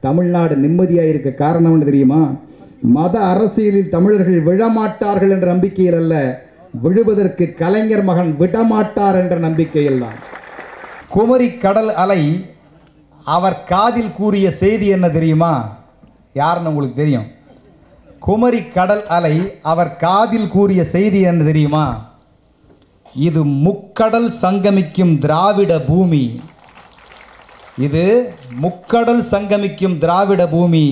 தமிழ்நாடு நிம்மதியாக இருக்க காரணம் என்ன தெரியுமா? மத அரசியலில் தமிழர்கள் விழமாட்டார்கள் என்ற நம்பிக்கையில் அல்ல விழுவதற்கு கலைஞர் மகன் விடமாட்டார் என்ற நம்பிக்கையில் தான். குமரி கடல் அலை அவர் காதில் கூறிய செய்தி என்ன தெரியுமா? யாருன்னு உங்களுக்கு தெரியும்? குமரி கடல் அலை அவர் காதில் கூறிய செய்தி என்ன தெரியுமா? இது முக்கடல் சங்கமிக்கும் திராவிட பூமி. இது முக்கடல் சங்கமிக்கும் திராவிட பூமி.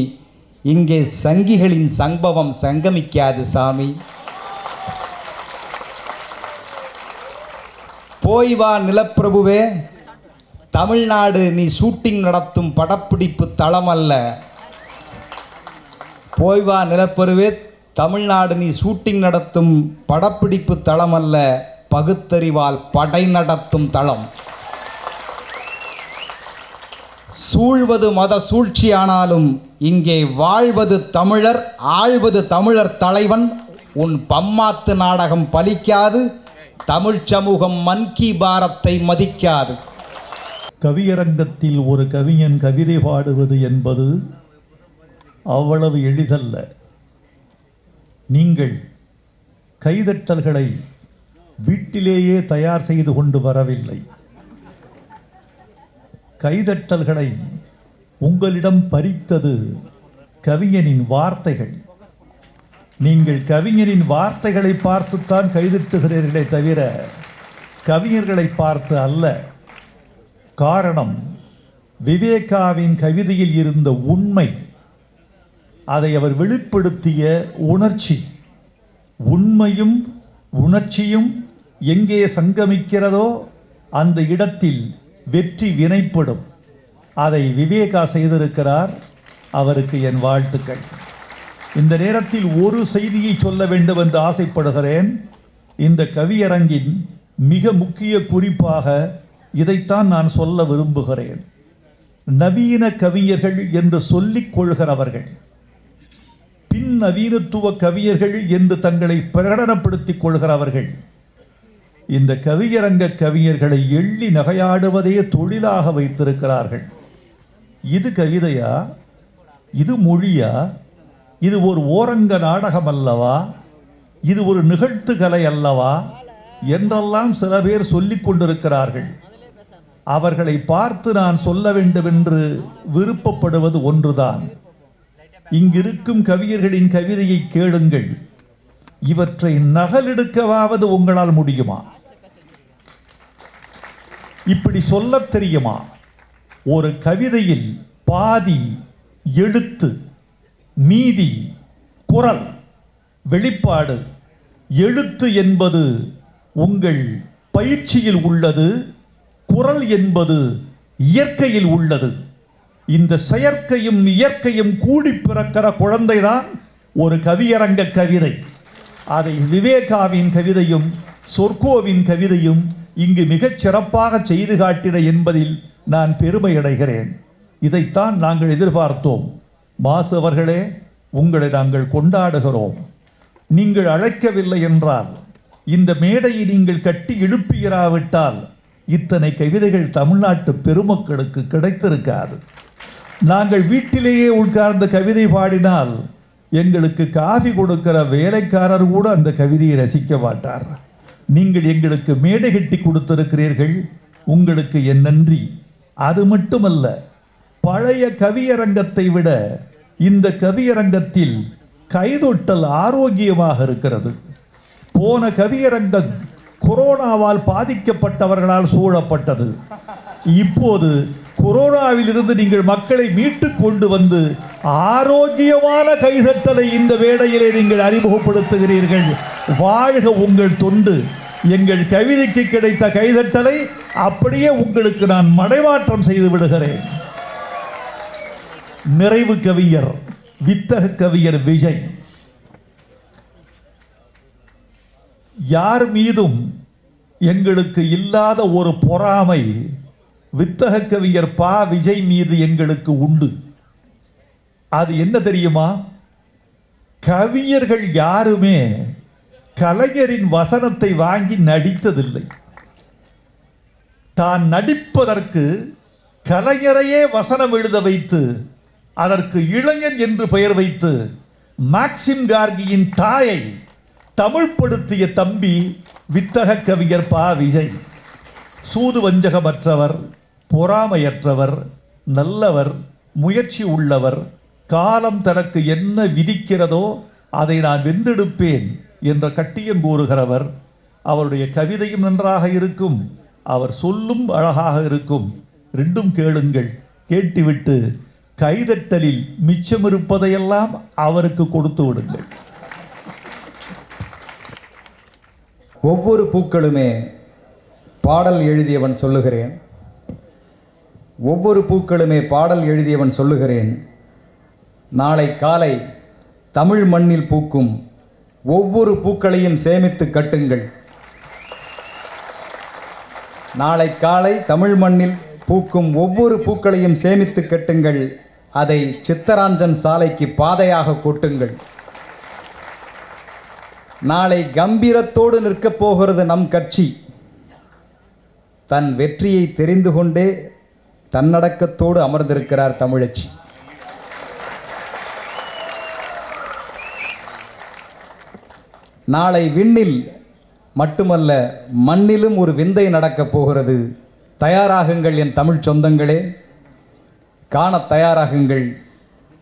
இங்கே சங்கிகளின் சம்பவம் சங்கமிக்காது சாமி. போய் வா நிலப்பிரபுவே. தமிழ்நாடு நீ ஷூட்டிங் நடத்தும் படப்பிடிப்பு தளம் அல்ல போய் வா நிலப்பருவே தமிழ்நாடு நீ ஷூட்டிங் நடத்தும் படப்பிடிப்பு தளம் அல்ல பகுத்தறிவால் படை நடத்தும் தளம். சூழ்வது மத சூழ்ச்சியானாலும் இங்கே வாழ்வது தமிழர் ஆழ்வது தமிழர் தலைவன். உன் பம்மாத்து நாடகம் பலிக்காது தமிழ் சமூகம் மன் கி பாரத்தை மதிக்காது. கவியரங்கத்தில் ஒரு கவிஞன் கவிதை பாடுவது என்பது அவ்வளவு எளிதல்ல. நீங்கள் கைதட்டல்களை வீட்டிலேயே தயார் செய்து கொண்டு வரவில்லை. கைதட்டல்களை உங்களிடம் பறித்தது கவிஞனின் வார்த்தைகள். நீங்கள் கவிஞரின் வார்த்தைகளை பார்த்துத்தான் கைதட்டுகிறீர்களே தவிர கவிஞர்களை பார்த்து அல்ல. காரணம் விவேகாவின் கவிதையில் இருந்த உண்மை. அதை அவர் வெளிப்படுத்திய உணர்ச்சி. உண்மையும் உணர்ச்சியும் எங்கே சங்கமிக்கிறதோ அந்த இடத்தில் வெற்றி வினைப்படும். அதை விவேகா செய்திருக்கிறார். அவருக்கு என் வாழ்த்துக்கள். இந்த நேரத்தில் ஒரு செய்தியை சொல்ல வேண்டும் என்று ஆசைப்படுகிறேன். இந்த கவியரங்கின் மிக முக்கிய குறிப்பாக இதைத்தான் நான் சொல்ல விரும்புகிறேன். நவீன கவிஞர்கள் என்று சொல்லிக் கொள்கிறவர்கள் பின் நவீனத்துவ கவியர்கள் என்று தங்களை பிரகடனப்படுத்திக் கொள்கிறவர்கள் இந்த கவியரங்க கவிஞர்களை எள்ளி நகையாடுவதையே தொழிலாக வைத்திருக்கிறார்கள். இது கவிதையா? இது மொழியா? இது ஒரு ஓரங்க நாடகம் அல்லவா? இது ஒரு நிகழ்த்து கலை அல்லவா? என்றெல்லாம் சில பேர் சொல்லிக் கொண்டிருக்கிறார்கள். அவர்களை பார்த்து நான் சொல்ல வேண்டும் என்று விருப்பப்படுவது ஒன்றுதான். இங்கிருக்கும் கவியர்களின் கவிதையை கேளுங்கள். இவற்றை நகலெடுக்கவாவது உங்களால் முடியுமா? இப்படி சொல்லத் தெரியுமா? ஒரு கவிதையில் பாதி எழுத்து மீதி குரல் வெளிப்பாடு எழுத்து என்பது உங்கள் பயிற்சியில் உள்ளது குரல் என்பது இயற்கையில் உள்ளது. இந்த செயற்கையும் இயற்கையும் கூடி பிறக்கிற குழந்தைதான் ஒரு கவியரங்க கவிதை. அதை விவேகாவின் கவிதையும் சொர்க்கோவின் கவிதையும் இங்கு மிகச் சிறப்பாக செய்து காட்டின என்பதில் நான் பெருமை அடைகிறேன். இதைத்தான் நாங்கள் எதிர்பார்த்தோம். மாசு அவர்களே உங்களை நாங்கள் கொண்டாடுகிறோம். நீங்கள் அழைக்கவில்லை என்றால் இந்த மேடையை நீங்கள் கட்டி எழுப்பியிராவிட்டால் இத்தனை கவிதைகள் தமிழ்நாட்டு பெருமக்களுக்கு கிடைத்திருக்காது. நாங்கள் வீட்டிலேயே உட்கார்ந்து கவிதை பாடினால் எங்களுக்கு காஃபி கொடுக்கிற வேலைக்காரர் கூட அந்த கவிதையை ரசிக்க மாட்டார். நீங்கள் எங்களுக்கு மேடை கட்டி கொடுத்திருக்கிறீர்கள். உங்களுக்கு என் நன்றி. அது மட்டுமல்ல பழைய கவியரங்கத்தை விட இந்த கவியரங்கத்தில் கைதொட்டல் ஆரோக்கியமாக இருக்கிறது. போன கவியரங்கம் கொரோனாவால் பாதிக்கப்பட்டவர்களால் சூழப்பட்டது. இப்போது கொரோனாவிலிருந்து நீங்கள் மக்களை மீட்டு கொண்டு வந்து ஆரோக்கியமான கைதட்டலை இந்த வேளையிலே நீங்கள் அறிமுகப்படுத்துகிறீர்கள். வாழ்க உங்கள் தொண்டு. எங்கள் கவிதைக்கு கிடைத்த கைதட்டலை அப்படியே உங்களுக்கு நான் மடைமாற்றம் செய்து விடுகிறேன். நிறைவு கவிஞர் வித்தக கவிஞர் விஜய். யார் மீதும் எங்களுக்கு இல்லாத ஒரு பொறாமை வித்தக கவிஞர் பா விஜய் மீது எங்களுக்கு உண்டு. அது என்ன தெரியுமா? கவிஞர்கள் யாருமே கலைஞரின் வசனத்தை வாங்கி நடித்ததில்லை. தான் நடிப்பதற்கு கலைஞரையே வசனம் எழுத வைத்து அதற்கு இளைஞன் என்று பெயர் வைத்து மேக்சிம் கார்கியின் தாயை தமிழ்படுத்திய தம்பி வித்தக கவிஞர் பா விஜய். சூது வஞ்சகமற்றவர் பொறாமையற்றவர் நல்லவர் முயற்சி உள்ளவர் காலம் தனக்கு என்ன விதிக்கிறதோ அதை நான் வென்றெடுப்பேன் என்ற கட்டியம் கூறுகிறவர் அவருடைய கவிதையும் நன்றாக இருக்கும் அவர் சொல்லும் அழகாக இருக்கும். ரெண்டும் கேளுங்கள். கேட்டுவிட்டு கைதட்டலில் மிச்சம் இருப்பதையெல்லாம் அவருக்கு கொடுத்து விடுங்கள். ஒவ்வொரு பூக்களுமே பாடல் எழுதியவன் சொல்லுகிறேன். ஒவ்வொரு பூக்களுமே பாடல் எழுதியவன் சொல்லுகிறேன். நாளை காலை தமிழ் மண்ணில் பூக்கும் ஒவ்வொரு பூக்களையும் சேமித்து கட்டுங்கள். நாளை காலை தமிழ் மண்ணில் பூக்கும் ஒவ்வொரு பூக்களையும் சேமித்து கட்டுங்கள். அதை சித்தராஞ்சன் சாலைக்கு பாதையாக கொட்டுங்கள். நாளை கம்பீரத்தோடு நிற்கப் போகிறது நம் கட்சி. தன் வெற்றியை தெரிந்து கொண்டே தன்னடக்கத்தோடு அமர்ந்திருக்கிறார் தமிழச்சி. நாளை விண்ணில் மட்டுமல்ல மண்ணிலும் ஒரு விந்தை நடக்கப் போகிறது. தயாராகுங்கள் என் தமிழ் சொந்தங்களே. காணத் தயாராகுங்கள்.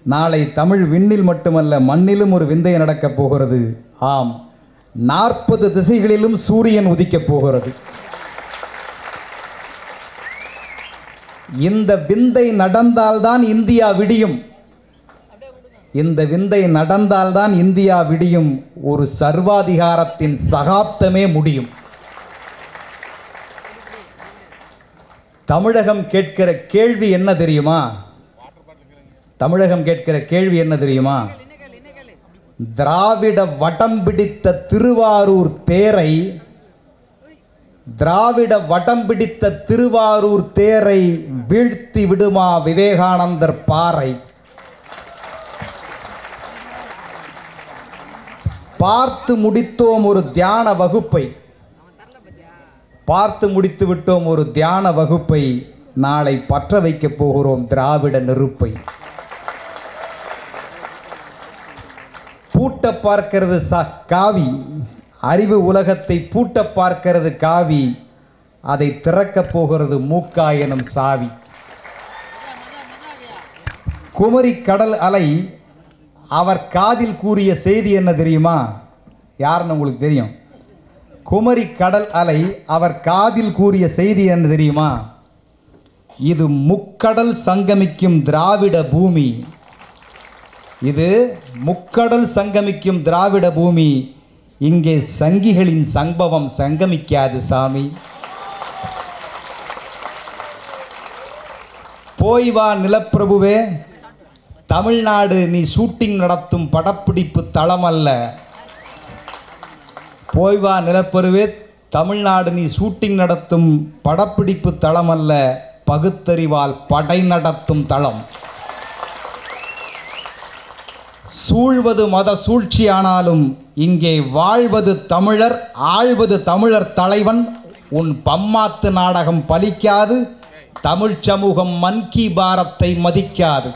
நாளை தமிழ் விண்ணில் மட்டுமல்ல மண்ணிலும் ஒரு விந்தை நடக்கப் போகிறது. ஆம் நாற்பது திசைகளிலும் சூரியன் உதிக்கப் போகிறது. இந்த விந்தை நடந்தால்தான் இந்தியா விடியும். இந்த விந்தை நடந்தால்தான் இந்தியா விடியும். ஒரு சர்வாதிகாரத்தின் சகாப்தமே முடியும். தமிழகம் கேட்கிற கேள்வி என்ன தெரியுமா? தமிழகம் கேட்கிற கேள்வி என்ன தெரியுமா? திராவிட வடம் பிடித்த திருவாரூர் தேரை திராவிட வடம் பிடித்த திருவாரூர் தேரை வீழ்த்தி விடுமா விவேகானந்தர் பாறை? பார்த்து முடித்தோம் ஒரு தியான வகுப்பை. பார்த்து முடித்து விட்டோம் ஒரு தியான வகுப்பை. நாளை பற்ற வைக்கப் போகிறோம் திராவிட நெருப்பை. பூட்ட பார்க்கிறது ச காவி. அறிவு உலகத்தை பூட்ட பார்க்கிறது காவி அதை திறக்கப் போகிறது மூக்கா எனும் சாவி. குமரி கடல் அலை அவர் காதில் கூறிய செய்தி என்ன தெரியுமா? யாருன்னு உங்களுக்கு தெரியும்? குமரி கடல் அலை அவர் காதில் கூறிய செய்தி என்ன தெரியுமா? இது முக்கடல் சங்கமிக்கும் திராவிட பூமி. இது முக்கடல் சங்கமிக்கும் திராவிட பூமி. இங்கே சங்கிகளின் சம்பவம் சங்கமிக்காது சாமி. போய் வா நிலப்பிரபுவே தமிழ்நாடு நீ ஷூட்டிங் நடத்தும் படப்பிடிப்பு தளம் அல்ல போய் வா நிலப்பருவே தமிழ்நாடு நீ ஷூட்டிங் நடத்தும் படப்பிடிப்பு தளம் அல்ல பகுத்தறிவால் படை நடத்தும் தளம். சூழ்வது மத சூழ்ச்சியானாலும் இங்கே வாழ்வது தமிழர் ஆழ்வது தமிழர் தலைவன். உன் பம்மாத்து நாடகம் பலிக்காது தமிழ்ச் சமூகம் மன் கி பாரத்தை மதிக்காது.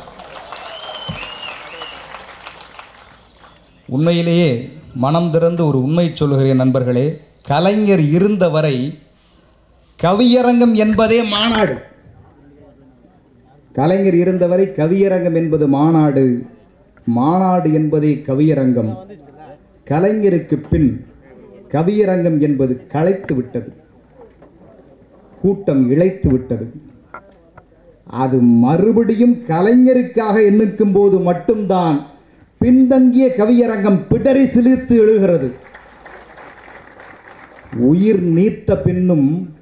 உண்மையிலேயே மனம் திறந்து ஒரு உண்மை சொல்கிறேன் நண்பர்களே. கலைஞர் இருந்தவரை கவியரங்கம் என்பதே மாநாடு. கலைஞர் இருந்தவரை கவியரங்கம் என்பது மாநாடு. மாநாடு என்பதே கவியரங்கம். கலைஞருக்கு பின் கவியரங்கம் என்பது களைத்து விட்டது. கூட்டம் இழைத்து விட்டது. அது மறுபடியும் கலைஞருக்காக எண்ணிக்கும் போது மட்டும்தான் பின்தங்கிய கவியரங்கம் பிடரி சிலிர்த்து எழுகிறது. உயிர் நீத்த பின்னும்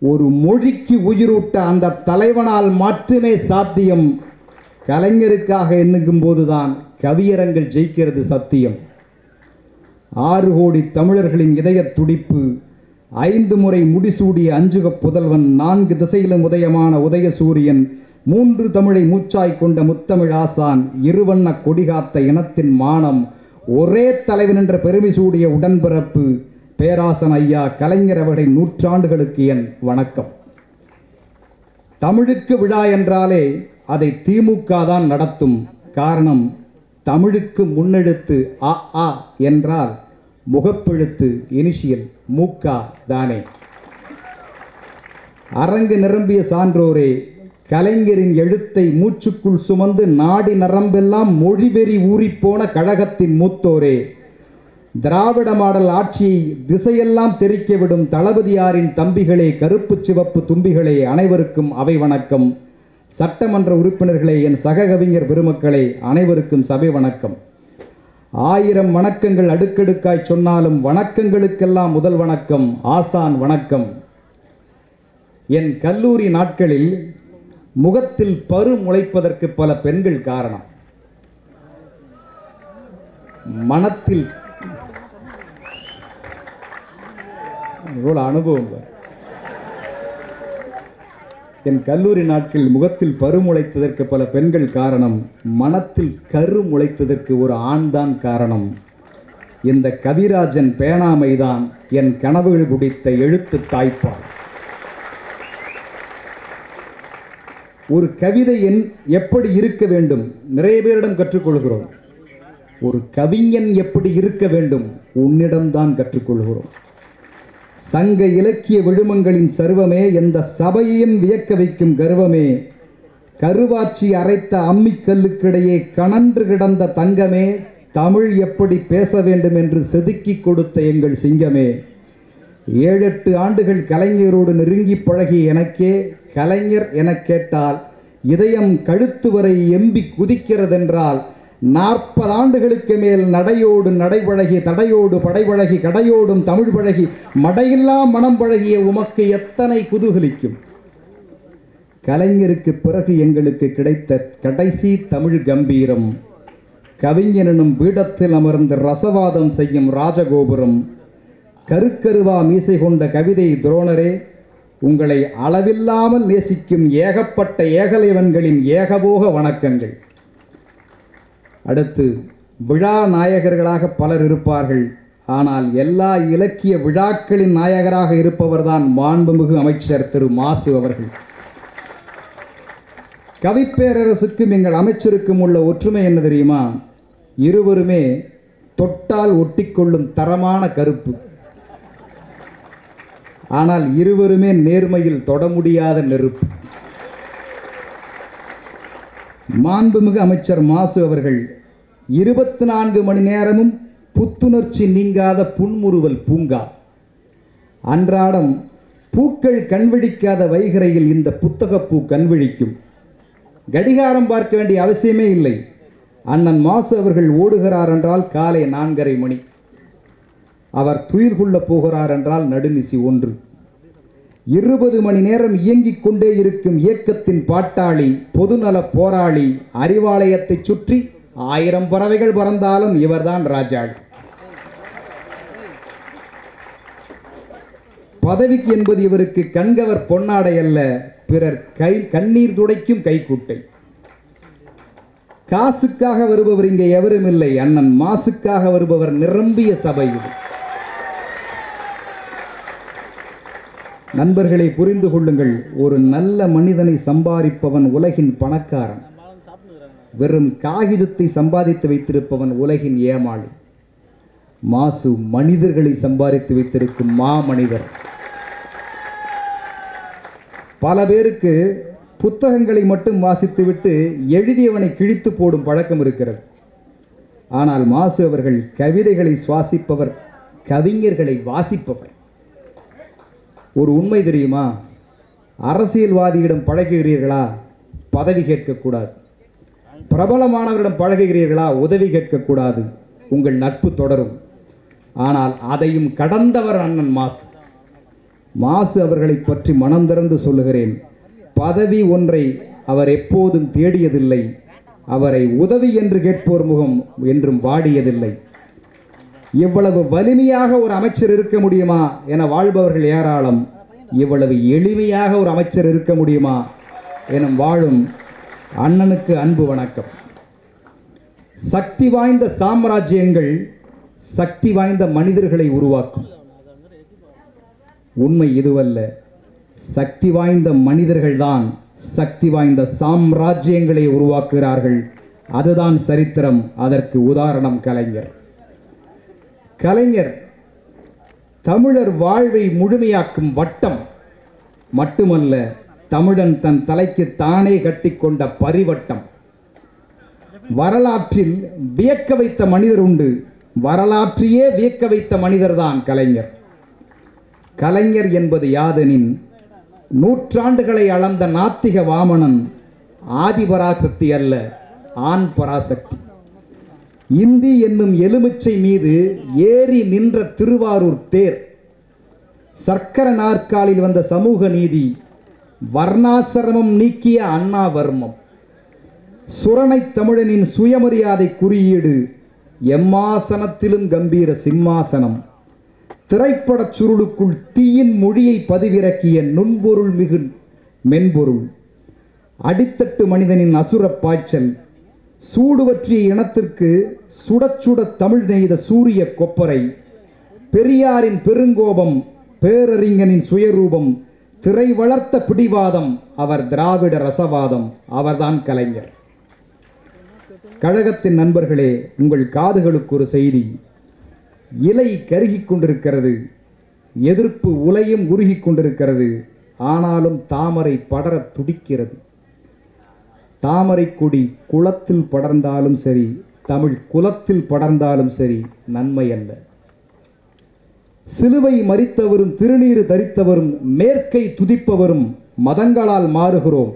ஒரு மொழிக்கு உயிரூட்ட அந்த தலைவனால் மட்டுமே சாத்தியம். கலைஞருக்காக எண்ணுக்கும் போதுதான் கவியரங்கள் ஜெயிக்கிறது சத்தியம். ஆறு கோடி தமிழர்களின் இதயத் துடிப்பு ஐந்து முறை முடிசூடிய அஞ்சுக புதல்வன் நான்கு திசையிலும் உதயமான உதய சூரியன் மூன்று தமிழை மூச்சாய் கொண்ட முத்தமிழ் ஆசான் இருவண்ண கொடிகாத்த இனத்தின் மானம் ஒரே தலைவன் என்ற பெருமை சூடிய உடன்பிறப்பு பேராசன் ஐயா கலைஞர் அவர்களின் நூற்றாண்டுகளுக்கு என் வணக்கம். தமிழுக்கு விழா என்றாலே அதை திமுக தான் நடத்தும் காரணம் தமிழுக்கு முன்னெழுத்து அ ஆ என்றால் முகப்பெழுத்து இனிஷியல் மூக்கா தானே. அரங்கு நிரம்பிய சான்றோரே கலைஞரின் எழுத்தை மூச்சுக்குள் சுமந்து நாடி நரம்பெல்லாம் மொழிவெறி ஊறிப்போன கழகத்தின் மூத்தோரே திராவிட மாடல் ஆட்சியை திசையெல்லாம் தெரிக்க விடும் தளபதியாரின் தம்பிகளே கருப்பு சிவப்பு தும்பிகளே அனைவருக்கும் அவை வணக்கம். சட்டமன்ற உறுப்பினர்களே என் சக கவிஞர் பெருமக்களை அனைவருக்கும் சபை வணக்கம். ஆயிரம் வணக்கங்கள் அடுக்கடுக்காய் சொன்னாலும் வணக்கங்களுக்கெல்லாம் முதல் வணக்கம் ஆசான் வணக்கம். என் கல்லூரி நாட்களில் முகத்தில் பரு முளைப்பதற்கு பல பெண்கள் காரணம். மனத்தில் இவ்வளோ அனுபவம் என் கல்லூரி நாட்களில் முகத்தில் பரு முளைத்ததற்கு பல பெண்கள் காரணம் மனத்தில் கரு முளைத்ததற்கு ஒரு ஆண்தான் காரணம். இந்த கவிராஜன் பேணாமைதான் என் கனவுகள் குடித்த எழுத்து தாய்ப்பால். ஒரு கவிதை என் எப்படி இருக்க வேண்டும் நிறைய பேரிடம் கற்றுக்கொள்கிறோம். ஒரு கவிஞன் எப்படி இருக்க வேண்டும் உன்னிடம்தான் கற்றுக்கொள்கிறோம். சங்க இலக்கிய விழுமங்களின் சர்வமே எந்த சபையையும் வியக்க வைக்கும் கர்வமே. கருவாச்சி அரைத்த அம்மிக்கல்லுக்கிடையே கணன்று கிடந்த தங்கமே தமிழ் எப்படி பேச வேண்டும் என்று செதுக்கி கொடுத்த எங்கள் சிங்கமே. ஏழெட்டு ஆண்டுகள் கலைஞரோடு நெருங்கி பழகி எனக்கே கலைஞர் எனக் கேட்டால் இதயம் கழுத்து வரை எம்பி குதிக்கிறதென்றால் நாற்பது ஆண்டுகளுக்கு மேல் நடையோடு நடைபழகி தடையோடு படைபழகி கடையோடும் தமிழ் பழகி மடையில்லா மனம் பழகிய உமக்கு எத்தனை குதூகலிக்கும். கலைஞருக்கு பிறகு எங்களுக்கு கிடைத்த கடைசி தமிழ் கம்பீரம். கவிஞனும் பீடத்தில் அமர்ந்து ரசவாதம் செய்யும் ராஜகோபுரம். கருக்கருவா மீசை கொண்ட கவிதை துரோணரே உங்களை அளவில்லாமல் நேசிக்கும் ஏகப்பட்ட ஏகலைவன்களின் ஏகபோக வணக்கங்கள். அடுத்து விழா நாயகர்களாக பலர் இருப்பார்கள். ஆனால் எல்லா இலக்கிய விழாக்களின் நாயகராக இருப்பவர்தான் மாண்புமிகு அமைச்சர் திரு மாசு அவர்கள். கவிப்பேரரசுக்கும் எங்கள் அமைச்சருக்கும் உள்ள ஒற்றுமை என்ன தெரியுமா? இருவருமே தொட்டால் ஒட்டிக்கொள்ளும் தரமான கருப்பு. ஆனால் இருவருமே நேர்மையில் தொட முடியாத நெருப்பு. மாண்புமிகு அமைச்சர் மாசு அவர்கள் இருபத்தி நான்கு மணி நேரமும் புத்துணர்ச்சி நீங்காத புன்முறுவல் பூங்கா. அன்றாடம் பூக்கள் கண்விழிக்காத வைகரையில் இந்த புத்தகப்பூ கண்விழிக்கும். கடிகாரம் பார்க்க வேண்டிய அவசியமே இல்லை. அண்ணன் மாசு அவர்கள் ஓடுகிறார் என்றால் காலை நான்கரை மணி. அவர் துயிர் கொள்ளப் போகிறார் என்றால் நடுநிசி ஒன்று. இருபது மணி நேரம் இயங்கிக் கொண்டே இருக்கும் இயக்கத்தின் பாட்டாளி பொதுநல போராளி அறிவாலயத்தைச் சுற்றி ஆயிரம் பறவைகள் பறந்தாலும் இவர்தான் ராஜாள். பதவிக்கு என்பது இவருக்கு கண்கவர் பொன்னாடை அல்ல பிறர் கை கண்ணீர் துடைக்கும் கைக்குட்டை. காசுக்காக வருபவர் இங்கே எவரும் இல்லை அண்ணன் மாசுக்காக வருபவர் நிரம்பிய சபை இது. நண்பர்களை புரிந்து கொள்ளுங்கள் ஒரு நல்ல மனிதனை சம்பாதிப்பவன் உலகின் பணக்காரன். வெறும் காகிதத்தை சம்பாதித்து வைத்திருப்பவன் உலகின் ஏமாளி. மாசு மனிதர்களை சம்பாதித்து வைத்திருக்கும் மா மனிதர். பல பேருக்கு புத்தகங்களை மட்டும் வாசித்துவிட்டு எழுதியவனை கிழித்து போடும் பழக்கம் இருக்கிறது. ஆனால் மாசு அவர்கள் கவிதைகளை சுவாசிப்பவர் கவிஞர்களை வாசிப்பவர். ஒரு உண்மை தெரியுமா? அரசியல்வாதியிடம் பழகுகிறீர்களா? பதவி கேட்கக்கூடாது. பிரபலமானவரிடம் பழகுகிறீர்களா? உதவி கேட்கக்கூடாது. உங்கள் நட்பு தொடரும். ஆனால் அதையும் கடந்தவர் அண்ணன் மாசு. மாசு அவர்களை பற்றி மனம் திறந்து சொல்லுகிறேன். பதவி ஒன்றை அவர் எப்போதும் தேடியதில்லை. அவரை உதவி என்று கேட்போர் முகம் என்றும் வாடியதில்லை. இவ்வளவு வலிமையாக ஒரு அமைச்சர் இருக்க முடியுமா என வாழ்பவர்கள் ஏராளம். இவ்வளவு எளிமையாக ஒரு அமைச்சர் இருக்க முடியுமா எனும் வாழும் அண்ணனுக்கு அன்பு வணக்கம். சக்தி வாய்ந்த சாம்ராஜ்யங்கள் சக்தி வாய்ந்த மனிதர்களை உருவாக்கும். உண்மை இதுவல்ல சக்தி வாய்ந்த மனிதர்கள்தான் சக்தி வாய்ந்த சாம்ராஜ்யங்களை உருவாக்குகிறார்கள். அதுதான் சரித்திரம் அதற்கு உதாரணம் கலைஞர். கலைஞர் தமிழர் வாழ்வை முழுமையாக்கும் வட்டம் மட்டுமல்ல தமிழன் தன் தலைக்கு தானே கட்டிக்கொண்ட பரிவட்டம். வரலாற்றில் வியக்க வைத்த மனிதர் உண்டு. வரலாற்றையே வியக்க வைத்த மனிதர்தான் கலைஞர். கலைஞர் என்பது யாதெனின் நூற்றாண்டுகளை அளந்த நாத்திக வாமனன் ஆதிபராசக்தி அல்ல ஆண் பராசக்தி. இந்தி என்னும் எலுமிச்சை மீது ஏறி நின்ற திருவாரூர் தேர். சர்க்கர நாற்காலில் வந்த சமூக நீதி வர்ணாசிரமம் நீக்கிய அண்ணாவர்மம். சுரணை தமிழனின் சுயமரியாதை குறியீடு எம்மாசனத்திலும் கம்பீர சிம்மாசனம். திரைப்படச் சுருளுக்குள் தீயின் மொழியை பதிவிறக்கிய நுண்பொருள் மிகு மென்பொருள். அடித்தட்டு மனிதனின் அசுரப் பாய்ச்சல். சூடுவற்றிய இனத்திற்கு சுடச்சுட தமிழ் நெய்த சூரிய கொப்பரை. பெரியாரின் பெருங்கோபம் பேரறிஞனின் சுயரூபம். திரை வளர்த்த பிடிவாதம் அவர் திராவிட ரசவாதம் அவர்தான் கலைஞர். கழகத்தின் நண்பர்களே உங்கள் காதுகளுக்கு ஒரு செய்தி. இலை கருகிக் கொண்டிருக்கிறது எதிர்ப்பு உலையும் உருகி கொண்டிருக்கிறது ஆனாலும் தாமரை படரத் துடிக்கிறது. தாமரை கொடி குளத்தில் படர்ந்தாலும் சரி தமிழ் குலத்தில் படர்ந்தாலும் சரி நன்மை அல்ல. சிலுவை மறித்தவரும் திருநீறு தரித்தவரும் மேற்கை துதிப்பவரும் மதங்களால் மாறுகிறோம்.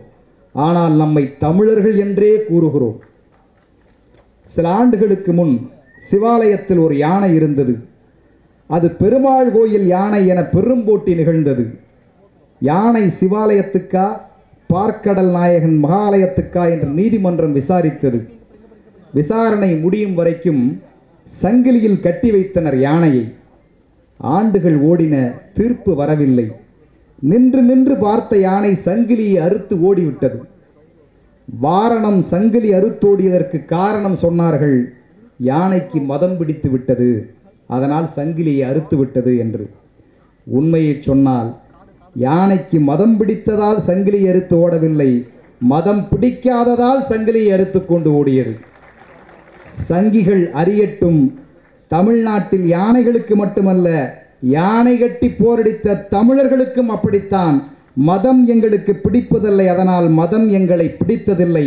ஆனால் நம்மை தமிழர்கள் என்றே கூறுகிறோம். சில ஆண்டுகளுக்கு முன் சிவாலயத்தில் ஒரு யானை இருந்தது. அது பெருமாள் கோயில் யானை என பெரும் போட்டி நிகழ்ந்தது. யானை சிவாலயத்துக்கா பார்க்கடல் நாயகன் மகாலயத்துக்கா என்று நீதிமன்றம் விசாரித்தது. விசாரணை முடியும் வரைக்கும் சங்கிலியில் கட்டி வைத்தனர் யானையை. ஆண்டுகள் ஓடின தீர்ப்பு வரவில்லை. நின்று நின்று பார்த்த யானை சங்கிலியை அறுத்து ஓடிவிட்டது. வாரணம் சங்கிலி அறுத்தோடியதற்கு காரணம் சொன்னார்கள் யானைக்கு மதம் பிடித்து விட்டது அதனால் சங்கிலியை அறுத்து விட்டது என்று. உண்மையை சொன்னால் யானைக்கு மதம் பிடித்ததால் சங்கிலி அறுத்து ஓடவில்லை மதம் பிடிக்காததால் சங்கிலியை அறுத்து கொண்டு ஓடியது. சங்கிகள் அறியட்டும் தமிழ்நாட்டில் யானைகளுக்கு மட்டுமல்ல யானை கட்டி போரடித்த தமிழர்களுக்கும் அப்படித்தான். மதம் எங்களுக்கு பிடிப்பதில்லை அதனால் மதம் எங்களை பிடித்ததில்லை.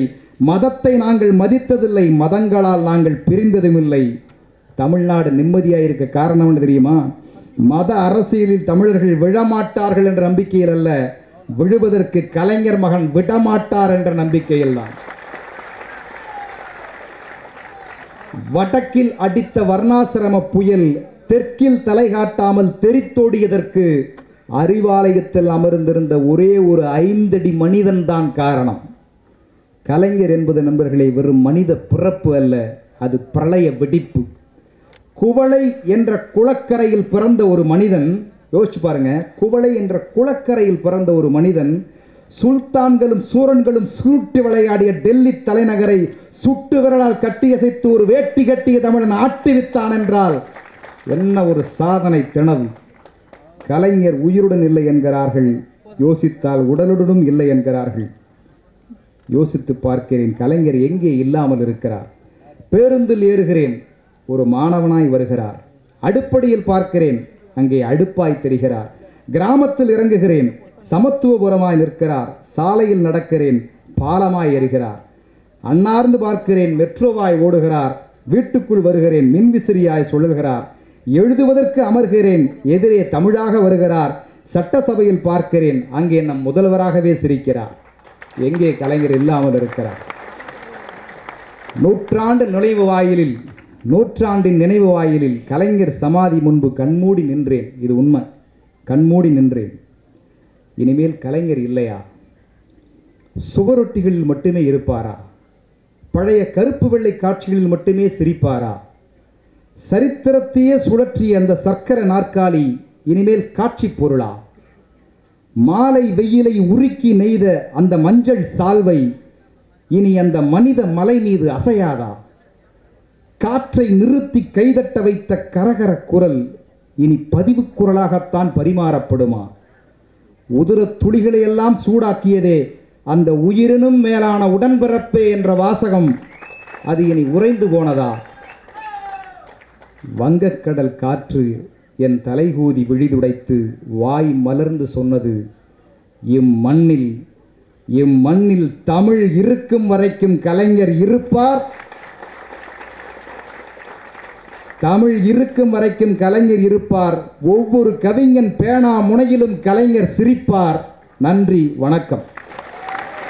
மதத்தை நாங்கள் மதித்ததில்லை மதங்களால் நாங்கள் பிரிந்ததுமில்லை. தமிழ்நாடு நிம்மதியாக இருக்க காரணம் என்ன தெரியுமா? மத அரசியலில் தமிழர்கள் விழமாட்டார்கள் என்ற நம்பிக்கையில் அல்ல விழுவதற்கு கலைஞர் மகன் விடமாட்டார் என்ற நம்பிக்கையில் தான் வடக்கில் அடித்த வர்ணாசிரம புயல் தெற்கில் தலை காட்டாமல் தெரித்தோடியதற்கு அறிவாலயத்தில் அமர்ந்திருந்த ஒரே ஒரு ஐந்தடி மனிதன்தான் காரணம். கலைஞர் என்பது நண்பர்களே வெறும் மனித பிறப்பு அல்ல அது பிரளய வெடிப்பு. குவளை என்ற குளக்கரையில் பிறந்த ஒரு மனிதன் யோசிச்சு பாருங்க குவளை என்ற குளக்கரையில் பிறந்த ஒரு மனிதன் சுல்தான்களும் சூரன்களும் சுருட்டி விளையாடிய டெல்லி தலைநகரை சுட்டு விரலால் கட்டியசைத்து ஒரு வேட்டி கட்டிய தமிழன் ஆட்டிவித்தான் என்றால் என்ன ஒரு சாதனை திணம்? கலைஞர் உயிருடன் இல்லை என்கிறார்கள். யோசித்தால் உடலுடனும் இல்லை என்கிறார்கள். யோசித்து பார்க்கிறேன் கலைஞர் எங்கே இல்லாமல் இருக்கிறார்? பேருந்தில் ஏறுகிறேன் ஒரு மாணவனாய் வருகிறார். அடுப்படியில் பார்க்கிறேன் அங்கே அடுப்பாய் தெரிகிறார். கிராமத்தில் இறங்குகிறேன் சமத்துவபுரமாய் நிற்கிறார். சாலையில் நடக்கிறேன் பாலமாய் எறிகிறார் அன்னார்ந்து பார்க்கிறேன் மெட்ரோவாய் ஓடுகிறார். வீட்டுக்குள் வருகிறேன் மின்விசிறியாய் சுழல்கிறார். எழுதுவதற்கு அமர்கிறேன் எதிரே தமிழாக வருகிறார். சட்டசபையில் பார்க்கிறேன் அங்கே நம் முதல்வராகவே சிரிக்கிறார். எங்கே கலைஞர் இல்லாமல் இருக்கிறார். நூற்றாண்டு நுழைவு வாயிலில் நூற்றாண்டின் நினைவு வாயிலில் கலைஞர் சமாதி முன்பு கண்மூடி நின்றேன். இது உண்மை. கண்மூடி நின்றேன். இனிமேல் கலைஞர் இல்லையா? சுவரொட்டிகளில் மட்டுமே இருப்பாரா? பழைய கருப்பு வெள்ளை காட்சிகளில் மட்டுமே சிரிப்பாரா? சரித்திரத்தையே சுழற்றிய அந்த சர்க்கரை நாற்காலி இனிமேல் காட்சி பொருளா? மாலை வெயிலை உருக்கி நெய்த அந்த மஞ்சள் சால்வை இனி அந்த மனித மலை மீது அசையாதா? காற்றை நிறுத்தி கைதட்ட வைத்த கரகர குரல் இனி பதிவு குரலாகத்தான் பரிமாறப்படுமா? உதிரத் துளிகளை எல்லாம் சூடாக்கியதே அந்த உயிரினும் மேலான உடன்பிறப்பே என்ற வாசகம். அது இனி உறைந்து போனதா? வங்கக்கடல் காற்று என் தலைகூதி விழிதுடைத்து வாய் மலர்ந்து சொன்னது இம்மண்ணில் இம்மண்ணில் தமிழ் இருக்கும் வரைக்கும் கலைஞர் இருப்பார்? தமிழ் இருக்கும் வரைக்கும் கலைஞர் இருப்பார். ஒவ்வொரு கவிஞன் பேனா முனையிலும் கலைஞர் சிரிப்பார். நன்றி வணக்கம்.